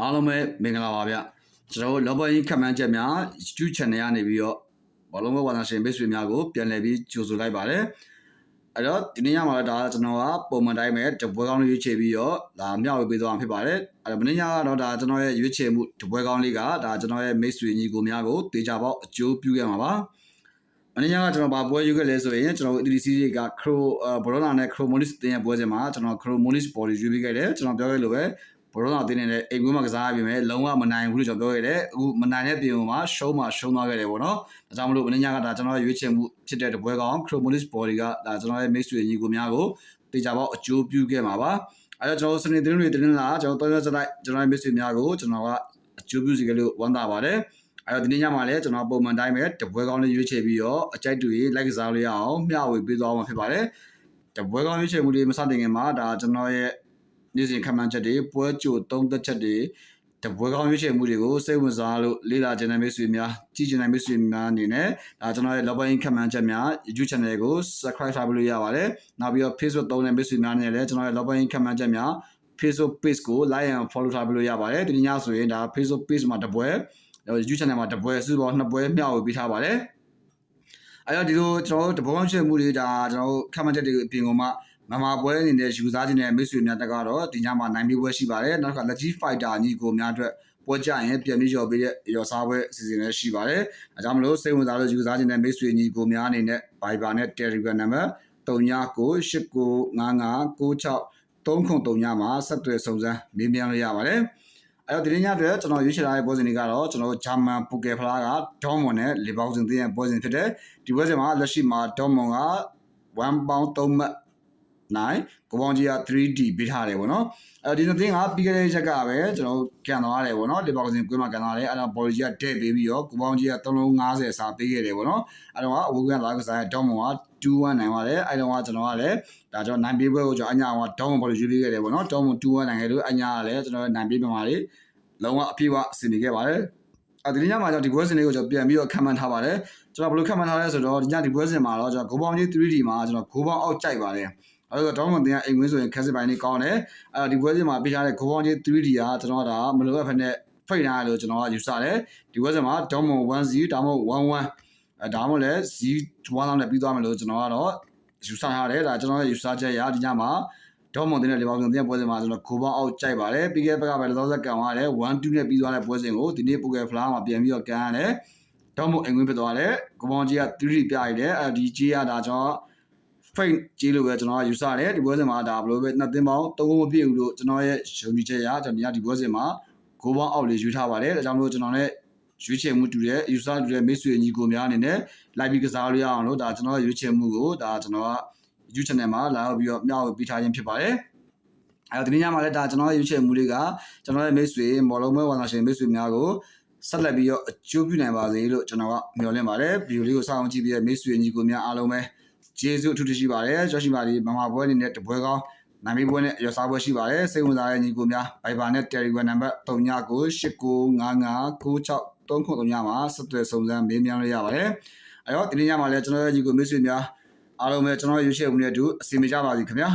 အားလုံးပဲမင်္ဂလာပါဗျကျွန်တော်တို့လောဘရင်းခက်မှန်းချက်များ YouTube channel ကနေပြီးတော့ဘောလုံးဘဝနာရှင်မိတ်ဆွေများကိုပြန်လည်ပြီးကြိုဆိုလိုက်ပါတယ်အဲ့တော့ဒီနေ့ညမှာတော့ဒါကျွန်တော်ကပုံမှန်တိုင်းပဲတပွဲကောင်းလေးရွေးချယ်ပြီးတော့ဒါမျှဝေပေးသွားမှာဖြစ်ပါတယ်အဲ့တော့မနေ့ညကတော့ဒါကျွန်တော်ရဲ့ရွေးချယ်မှုတပွဲကောင်းလေးကဒါကျွန်တော်ရဲ့မိတ်ဆွေညီကိုများကိုတေချာပေါက်အကျိုးပြုခဲ့မှာပါမနေ့ညကကျွန်တော်ဗာပွဲယူခဲ့လဲဆိုရင်ကျွန်တော်တို့ EDC တွေက Cro ဘောလုံးနာနဲ့ Chromolis တင်ရဲ့ပွဲစဉ်မှာကျွန်တော် Chromolis body ရွေးပေးခဲ့တယ်ကျွန်တော်ပြောခဲ့လို့ပဲ ဘောလုံးနာတင်နေတဲ့အိမ်ကွင်းမှာကစားရပြီမဲ့လုံးဝမနိုင်ဘူးလို့ကျွန်တော်ပြောခဲ့တယ်အခုမနိုင်တဲ့ပြင်မှာရှုံးမှရှုံးသွားခဲ့တယ်ပေါ့နော်ဒါကြောင့်မလို့မနေ့ညကဒါကျွန်တော်ရဲ့ရွေးချယ်မှုဖြစ်တဲ့တပွဲကောင် Chromolis body ကဒါကျွန်တော်ရဲ့မိတ်ဆွေညီကိုများကိုတေချာပေါက်အကျိုးပြုခဲ့မှာပါအဲတော့ကျွန်တော်စနေသတင်းတွေသတင်းလာကျွန်တော်တော်ရစလိုက်ကျွန်တော်ရဲ့မိတ်ဆွေများကိုကျွန်တော်ကအကျိုးပြုစီကြလို့ဝမ်းသာပါတယ်အဲ့တော့ဒီနေ့ညမှာလည်းကျွန်တော်ပုံမှန်တိုင်းပဲတပွဲကောင်းလေးရွေးချယ်ပြီးတော့အကြိုက်တူရေးလိုက်ကစားလို့ရအောင်မျှဝေပေးသွားမှာဖြစ်ပါတယ်တပွဲကောင်းရွေးချယ်မှုလေးမစတင်ခင်မှာဒါကျွန်တော်ရဲ့ နေ့စဉ်ခန့်မှန်းချက်တွေပွဲကြိုသုံးသက်ချက်တွေတပွဲကောင်းရွေးချယ်မှုတွေကိုစိတ်ဝင်စားလို့လေ့လာခြင်းတဲ့မိတ်ဆွေများကြည့်ခြင်းတဲ့မိတ်ဆွေများအနေနဲ့ဒါကျွန်တော်ရဲ့ login ခန့်မှန်းချက်များ YouTube channel ကို subscribe ထားလို့ရပါတယ်နောက်ပြီးတော့ Facebook သုံးတဲ့မိတ်ဆွေများနဲ့လည်းကျွန်တော်ရဲ့ login ခန့်မှန်းချက်များ Facebook page ကို like and follow ထားလို့ရပါတယ်ဒီညဆိုရင်ဒါ Facebook page မှာတပွဲ YouTube channel မှာတပွဲစုပေါင်းနှစ်ပွဲမျှဝေပေးထားပါတယ်အဲ့တော့ဒီလိုကျွန်တော်တို့တဘောင်းချက်မှုတွေဒါကျွန်တော်တို့ခန့်မှန်းချက်တွေအပြင်ကမှ မမပွဲအနေနဲ့ယူစားခြင်းနဲ့မိတ်ဆွေများတက်ကတော့ဒီညမှာနိုင်ပြီးပွဲရှိပါတယ်နောက်ကလက်ကြီး fighter ညီကိုများအတွက်ပွဲကြရင်ပြန်ပြီးရော်ပေးတဲ့ရော်စားပွဲအစီအစဉ်လည်းရှိပါတယ်အဲကြောင့်မလို့စိတ်ဝင်စားလို့ယူစားခြင်းနဲ့မိတ်ဆွေညီကိုများအနေနဲ့ Viber နဲ့ Telegram နံပါတ်39989996 303ညမှာဆက်သွယ်စုံစမ်းမေးမြန်းလို့ရပါတယ်အဲ့တော့ဒီနေ့ညအတွက်ကျွန်တော်ရွေးချယ်ထားတဲ့ပွဲစဉ်တွေကတော့ကျွန်တော်ဂျာမန်ပူကယ်ဖလားကဒေါမွန်နဲ့လီဘောင်စင်တင်းရဲ့ပွဲစဉ်ဖြစ်တဲ့ဒီပွဲစဉ်မှာလက်ရှိမှာဒေါမွန်က1ပေါင်3မှတ် နိုင်ကိုပေါင်းကြီးက 3D ပေးထားတယ်ပေါ့နော်အဲဒီနှစ်သင်းကပြီးခဲ့တဲ့ရက်ကပဲကျွန်တော်ကန်သွားတယ်ပေါ့နော်လီဘောင်စင်ကွင်းမှာကန်သွားတယ်အဲ့တော့ဘော်လီကြီးကတဲ့ပေးပြီးတော့ကိုပေါင်းကြီးက350စာပေးခဲ့တယ်ပေါ့နော်အဲ့တော့အဝူကန်လာကစားတဲ့ဒေါမွန်က2-1နိုင်ပါတယ်အဲ့တော့ကျွန်တော်ကလည်းဒါကျွန်တော်နိုင်ပေးပွဲကိုကျွန်တော်အညာကဒေါမွန်ဘော်လီရွေးပေးခဲ့တယ်ပေါ့နော်ဒေါမွန်2-1နိုင်ခဲ့လို့အညာကလည်းကျွန်တော်နိုင်ပေးပြန်ပါလေလုံးဝအပြည့်အဝအဆင်ပြေခဲ့ပါတယ်အဲဒီညမှာကျွန်တော်ဒီပွဲစဉ်လေးကိုကျွန်တော်ပြန်ပြီးတော့ခံမှန်းထားပါတယ်ကျွန်တော်ဘယ်လိုခံမှန်းထားလဲဆိုတော့ဒီညဒီပွဲစဉ်မှာတော့ကျွန်တော်ဂိုးပေါင်းကြီး 3D မှာကျွန်တော်ဂိုးပေါင်းအောက်ကြိုက်ပါတယ် အဲ့တော့ဒေါမွန်တင်ကအိမ်ဝင်းဆိုရင်ခက်စစ်ပိုင်းလေးကောင်းတယ်အဲ့တော့ဒီပွဲစဉ်မှာပေးထားတဲ့ဂိုးပေါင်းကြီး 3D ကကျွန်တော်ကဒါမလိုအပ်ဖက်နဲ့ဖိတ်ထားတယ်လို့ကျွန်တော်ကယူဆတယ်ဒီပွဲစဉ်မှာဒေါမွန်1-0ဒါမှမဟုတ်1-1အဲဒါမှမဟုတ်လည်း0-1လောက်နဲ့ပြီးသွားမယ်လို့ကျွန်တော်ကတော့ယူဆထားတယ်ဒါကျွန်တော်ရဲ့ယူဆချက်ရဒီညမှာဒေါမွန်တင်တဲ့လီဗာပူးတင်ပွဲစဉ်မှာကျွန်တော်ဂိုးပေါင်းအောက်ကြိုက်ပါတယ်ပြီးခဲ့တဲ့ဘက်ကပဲလောဆက်ကံသွားတယ်1-2နဲ့ပြီးသွားတဲ့ပွဲစဉ်ကိုဒီနေ့ပူကယ်ဖလားမှာပြန်ပြီးတော့ကန်ရတယ်ဒေါမွန်အိမ်ဝင်းဖြစ်သွားတယ်ဂိုးပေါင်းကြီးက3-3ပြရတယ်အဲဒီကြီးကဒါကျွန်တော် fake ကြီးလို့ပဲကျွန်တော်ကယူဆတယ်ဒီပွဲစဉ်မှာဒါဘယ်လိုပဲနှစ်သင်းပေါင်းသုံးခုမပြည့်ဘူးလို့ကျွန်တော်ရဲ့ယုံကြည်ချက်အရကျွန်တော်ဒီပွဲစဉ်မှာဂိုးပေါင်းအောက်လေးယူထားပါတယ်ဒါကြောင့်မလို့ကျွန်တော်လည်းရွေးချယ်မှုတူတဲ့ user တူတဲ့မိတ်ဆွေညီကိုများအနေနဲ့ live ပြီးကစားလို့ရအောင်လို့ဒါကျွန်တော်ရဲ့ရွေးချယ်မှုကိုဒါကျွန်တော်က YouTube channel မှာလာပြီးတော့မျှဝေပေးထားခြင်းဖြစ်ပါတယ်အဲဒီနေ့ညမှာလည်းဒါကျွန်တော်ရဲ့ရွေးချယ်မှုတွေကကျွန်တော်ရဲ့မိတ်ဆွေမော်လုံးမဲဝါနာရှင်မိတ်ဆွေများကိုဆက်လက်ပြီးတော့အကျိုးပြုနိုင်ပါစေလို့ကျွန်တော်ကမျှော်လင့်ပါတယ်ဗီဒီယိုလေးကိုစောင့်ကြည့်ပြီးတဲ့မိတ်ဆွေညီကိုများအားလုံးပဲ ကျေးဇူးအထူးရှိပါတယ်ကျောရှိပါဒီမမပွဲအနေနဲ့တပွဲကောင်းနာမည်ပွဲနဲ့ရစားပွဲရှိပါတယ်စိတ်ဝင်စားတဲ့ညီကိုများ Viber နဲ့ Telegram နံပါတ်3998959639မှာဆက်သွယ်စုံစမ်းမေးမြန်းလို့ရပါတယ်အဲတော့ဒီနေ့ညမှာလည်းကျွန်တော်ရဲ့ညီကိုမိတ်ဆွေများအားလုံးပဲကျွန်တော်ရွေးချယ်မှုနဲ့အတူအစီအမံကြပါစီခင်ဗျာ